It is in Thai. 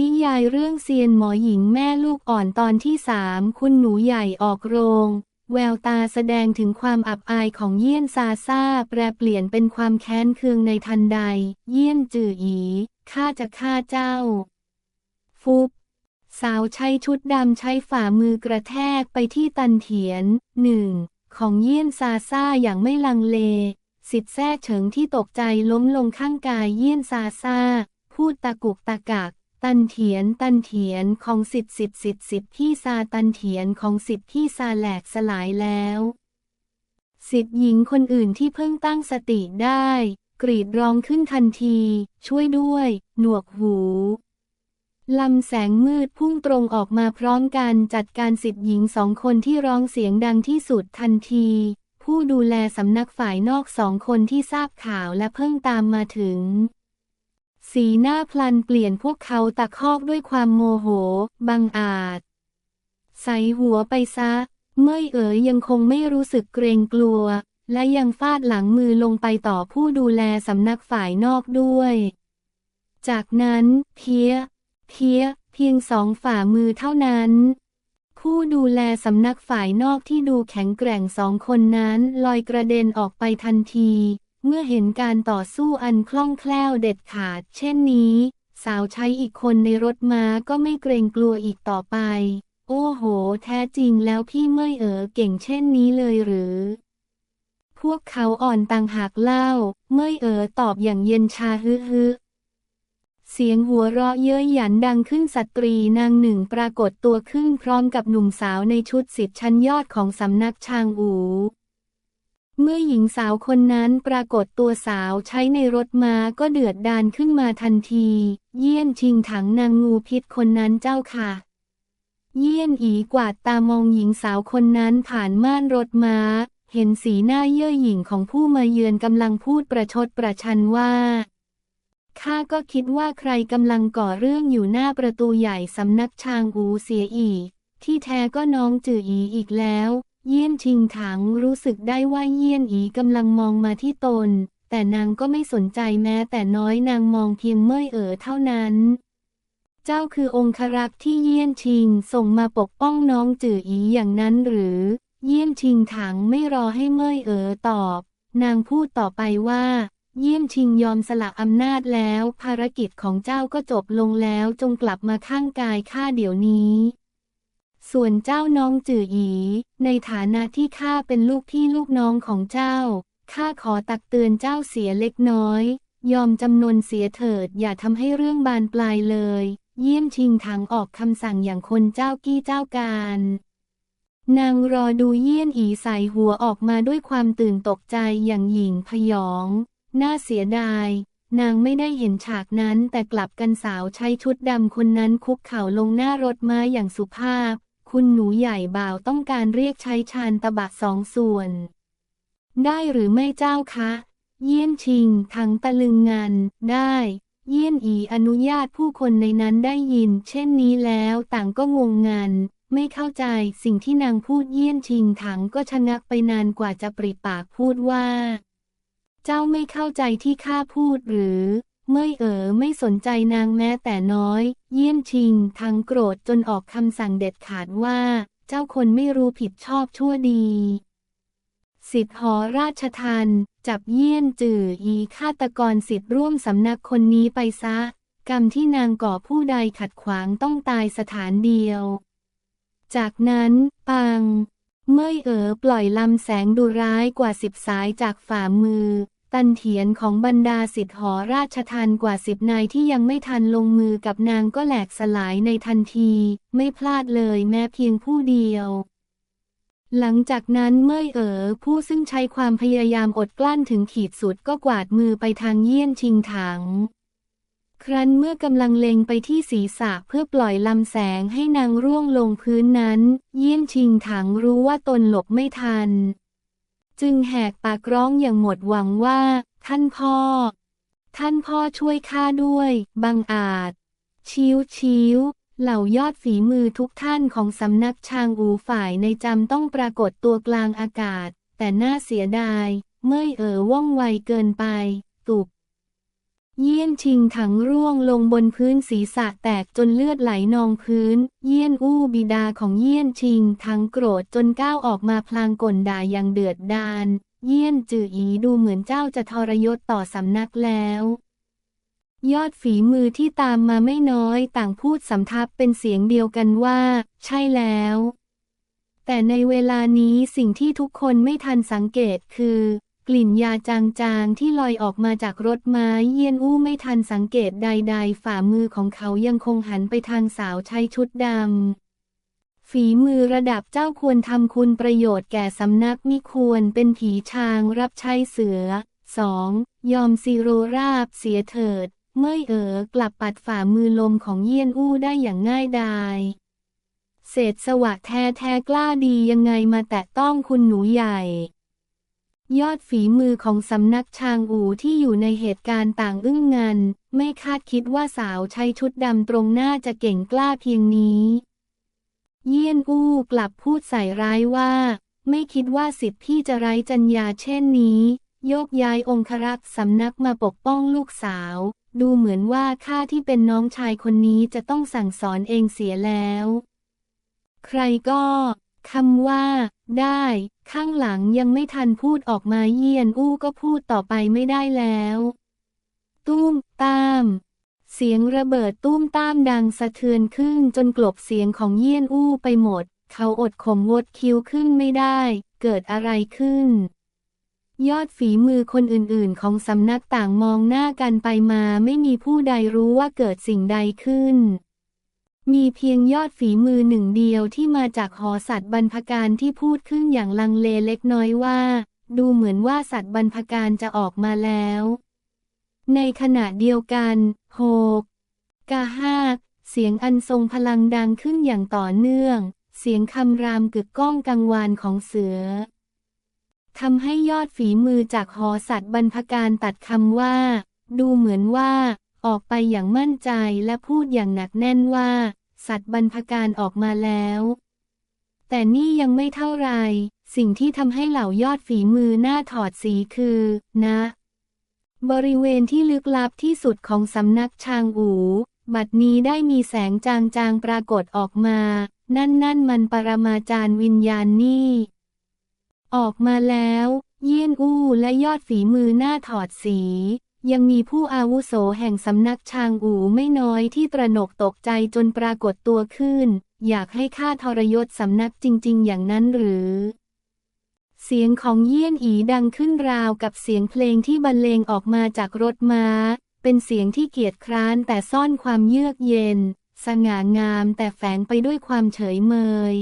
นิยายเรื่องเซียนหมอหญิงแม่ลูกอ่อนตอนที่สามคุณหนูใหญ่ออกโรง แววตาแสดงถึงความอับอายของเยี่ยนซาซาแปรเปลี่ยนเป็นความแค้นเคืองในทันใด เยี่ยนจื่ออีข้าจะฆ่าเจ้า ฟุบสาวใช้ชุดดำใช้ฝ่ามือกระแทกไปที่ตันเถียนหนึ่งของเยี่ยนซาซาอย่างไม่ลังเล สิทธิแท้เฉิงที่ตกใจล้มลงข้างกายเยี่ยนซาซาพูดตะกุกตะกัก ตันเถียน ตันเถียนของสิทธิสิทธิสิทธิสิทธิที่ซาตันเถียนของสิทธิ์พี่ซาแหลกสลายแล้ว สิทธิหญิงคนอื่นที่เพิ่งตั้งสติได้ กรีดร้องขึ้นทันที ช่วยด้วย หนวกหูลำแสงมืดพุ่งตรงออกมาพร้อมกันจัดการสิทธิหญิงสองคนที่ร้องเสียงดังที่สุดทันที ผู้ดูแลสำนักฝ่ายนอกสองคนที่ทราบข่าวและเพิ่งตามมาถึง สีหน้าพลันเปลี่ยนพวกเขาตะคอกด้วยความโมโห บังอาจ ใส่หัวไปซะ เมื่อยเอ๋ยยังคงไม่รู้สึกเกรงกลัว และยังฟาดหลังมือลงไปต่อผู้ดูแลสำนักฝ่ายนอกด้วย จากนั้นเพีย เพีย เพียงสองฝ่ามือเท่านั้น ผู้ดูแลสำนักฝ่ายนอกที่ดูแข็งแกร่งสองคนนั้นลอยกระเด็นออกไปทันที เมื่อเห็นการต่อสู้อันคล่องแคล่วเด็ดขาด เช่นนี้ สาวใช้อีกคนในรถม้าก็ไม่เกรงกลัวอีกต่อไป โอ้โห แท้จริงแล้วพี่เมื่อยเอ๋อเก่งเช่นนี้เลยหรือ พวกเขาอ่อนต่างหากเล่า เมื่อยเอ๋อตอบอย่างเย็นชาฮึฮึเสียงหัวเราะเย้ยหยันดังขึ้นสตรีนางหนึ่งปรากฏตัวขึ้นพร้อมกับหนุ่มสาวในชุดสิทธิ์ชั้นยอดของสำนักชางอู เมื่อหญิงสาวคนนั้นปรากฏตัวสาวใช้ในรถม้าก็เดือดดานขึ้นมาทันที เยี่ยนชิงถังนางงูพิษคนนั้นเจ้าค่ะ เยี่ยนอีกวาดตามองหญิงสาวคนนั้นผ่านม่านรถม้า เห็นสีหน้าเย่อหยิ่งของผู้มาเยือนกำลังพูดประชดประชันว่าข้าก็คิดว่าใครกำลังก่อเรื่องอยู่หน้าประตูใหญ่สำนักชางอูเสียอีก ที่แท้ก็น้องจืออีอีกแล้ว เยี่ยนชิงถังรู้สึกได้ว่าเยี่ยนอีกำลังมองมาที่ตน แต่นางก็ไม่สนใจแม้แต่น้อยนางมองเพียงเมื่อยเอ๋อเท่านั้น เจ้าคือองครักษ์ที่เยี่ยนชิงส่งมาปกป้องน้องจื่ออีอย่างนั้นหรือ เยี่ยนชิงถังไม่รอให้เมื่อยเอ๋อตอบ นางพูดต่อไปว่า เยี่ยมชิงยอมสละอำนาจแล้ว ภารกิจของเจ้าก็จบลงแล้วจงกลับมาข้างกายข้าเดี๋ยวนี้ ส่วนเจ้าน้องจื่ออีในฐานะที่ข้าเป็นลูกพี่ลูกน้องของเจ้า ข้าขอตักเตือนเจ้าเสียเล็กน้อย ยอมจำนนเสียเถิด อย่าทำให้เรื่องบานปลายเลย เยี่ยมชิงถังออกคำสั่งอย่างคนเจ้ากี้เจ้าการ นางรอดูเยี่ยนอีใส่หัวออกมาด้วยความตื่นตกใจอย่างหยิ่งพยอง น่าเสียดายนางไม่ได้เห็นฉากนั้นแต่กลับกันสาวใช้ชุดดำคนนั้นคุกเข่าลงหน้ารถม้าอย่างสุภาพ คุณหนูใหญ่บ่าวต้องการเรียกใช้ชานตะบะสองส่วน ได้หรือไม่เจ้าคะ เยี่ยนชิงทั้งตะลึงงานได้ เยี่ยนอีอนุญาตผู้คนในนั้นได้ยิน เช่นนี้แล้วต่างก็งงงานไม่เข้าใจสิ่งที่นางพูดเยี่ยนชิงถังก็ชะงักไปนานกว่าจะปริปากพูดว่า เจ้าไม่เข้าใจที่ข้าพูดหรือ เมื่อยเอ๋อไม่สนใจนางแม้แต่น้อย เยี่ยมชิงทั้งโกรธจนออกคำสั่งเด็ดขาดว่า เจ้าคนไม่รู้ผิดชอบชั่วดีสิทธิหอราชทันจับเยี่ยนจื่ออีฆาตกรสิทธิ์ร่วมสำนักคนนี้ไปซะ กรรมที่นางก่อผู้ใดขัดขวางต้องตายสถานเดียว จากนั้นปัง เมื่อยเอ๋อปล่อยลำแสงดุร้ายกว่าสิบสายจากฝ่ามือ ตันเถียนของบรรดาสิทธิหอราชทันกว่าสิบนายที่ยังไม่ทันลงมือกับนางก็แหลกสลายในทันที ไม่พลาดเลยแม้เพียงผู้เดียว หลังจากนั้นเมื่อเอ๋อผู้ซึ่งใช้ความพยายามอดกลั้นถึงขีดสุดก็กวาดมือไปทางเยี่ยนชิงถัง ครั้นเมื่อกำลังเล็งไปที่ศีรษะเพื่อปล่อยลำแสงให้นางร่วงลงพื้นนั้น เยี่ยนชิงถังรู้ว่าตนหลบไม่ทัน จึงแหกปากร้องอย่างหมดหวังว่า ท่านพ่อ ท่านพ่อช่วยข้าด้วย บังอาจ ชิวชิวเหล่ายอดฝีมือทุกท่านของสำนักชางอูฝ่ายในจำต้องปรากฏตัวกลางอากาศ แต่น่าเสียดาย เมื่อเอ๋อว่องไวเกินไป ตุบ เยี่ยนชิงถังร่วงลงบนพื้นศีรษะแตกจนเลือดไหลนองพื้น เยี่ยนอู้บิดาของเยี่ยนชิงถังโกรธจนก้าวออกมาพลางก่นด่าอย่างเดือดดาล เยี่ยนจืออีดูเหมือนเจ้าจะทรยศต่อสำนักแล้ว ยอดฝีมือที่ตามมาไม่น้อยต่างพูดสำทับเป็นเสียงเดียวกันว่า ใช่แล้วแต่ในเวลานี้สิ่งที่ทุกคนไม่ทันสังเกตคือ กลิ่นยาจางๆที่ลอยออกมาจากรถไม้เยียนอู้ไม่ทันสังเกตใด ๆ ฝ่ามือของเขายังคงหันไปทางสาวใช้ชุดดำ ฝีมือระดับเจ้าควรทำคุณประโยชน์แก่สำนักมิควรเป็นผีชางรับใช้เสือ 2. ยอมซีโรราบเสียเถิด เมื่อเอ๋อกลับปัดฝ่ามือลมของเยียนอู้ได้อย่างง่ายดายเศษสวะแท้แท้กล้าดียังไงมาแตะต้องคุณหนูใหญ่ ยอดฝีมือของสำนักชางอูที่อยู่ในเหตุการณ์ต่างอึ้งงัน ไม่คาดคิดว่าสาวใช้ชุดดำตรงหน้าจะเก่งกล้าเพียงนี้ เยี่ยนอู้กลับพูดใส่ร้ายว่า ไม่คิดว่าสิทธิ์พี่จะไร้จัญญาเช่นนี้ โยกย้ายองครักษ์สำนักมาปกป้องลูกสาว ดูเหมือนว่าข้าที่เป็นน้องชายคนนี้จะต้องสั่งสอนเองเสียแล้ว ใครก็คำว่า ได้ ข้างหลังยังไม่ทันพูดออกมาเยียนอู้ก็พูดต่อไปไม่ได้แล้ว ตุ้มตาม เสียงระเบิดตุ้มตามดังสะเทือนขึ้นจนกลบเสียงของเยี่ยนอู้ไปหมด เขาอดข่มวดคิ้วขึ้นไม่ได้ เกิดอะไรขึ้น ยอดฝีมือคนอื่นๆ ของสำนักต่างมองหน้ากันไปมาไม่มีผู้ใดรู้ว่าเกิดสิ่งใดขึ้น มีเพียงยอดฝีมือหนึ่งเดียวที่มาจากหอสัตว์บรรพการที่พูดขึ้นอย่างลังเลเล็กน้อยว่า ดูเหมือนว่าสัตว์บรรพการจะออกมาแล้ว ในขณะเดียวกันโฮกกาฮากเสียงอันทรงพลังดังขึ้นอย่างต่อเนื่อง เสียงคำรามกึกก้องกังวานของเสือทำให้ยอดฝีมือจากหอสัตว์บรรพการตัดคำว่า ดูเหมือนว่า ออกไปอย่างมั่นใจและพูดอย่างหนักแน่นว่า สัตว์บรรพการออกมาแล้ว แต่นี่ยังไม่เท่าไร สิ่งที่ทำให้เหล่ายอดฝีมือหน้าถอดสีคือนะ บริเวณที่ลึกลับที่สุดของสำนักชางอูบัดนี้ได้มีแสงจางๆปรากฏออกมา นั่นนั่นมันปรมาจารย์วิญญาณนี่ ออกมาแล้ว เยี่ยนอู้และยอดฝีมือหน้าถอดสี ยังมีผู้อาวุโสแห่งสำนักชางอูไม่น้อยที่ตระหนกตกใจจนปรากฏตัวขึ้น อยากให้ข้าทรยศสำนักจริง ๆ อย่างนั้นหรือ เสียงของเยี่ยนอีดังขึ้นราวกับเสียงเพลงที่บรรเลงออกมาจากรถม้า เป็นเสียงที่เกียจคร้านแต่ซ่อนความเยือกเย็น สง่างามแต่แฝงไปด้วยความเฉยเมย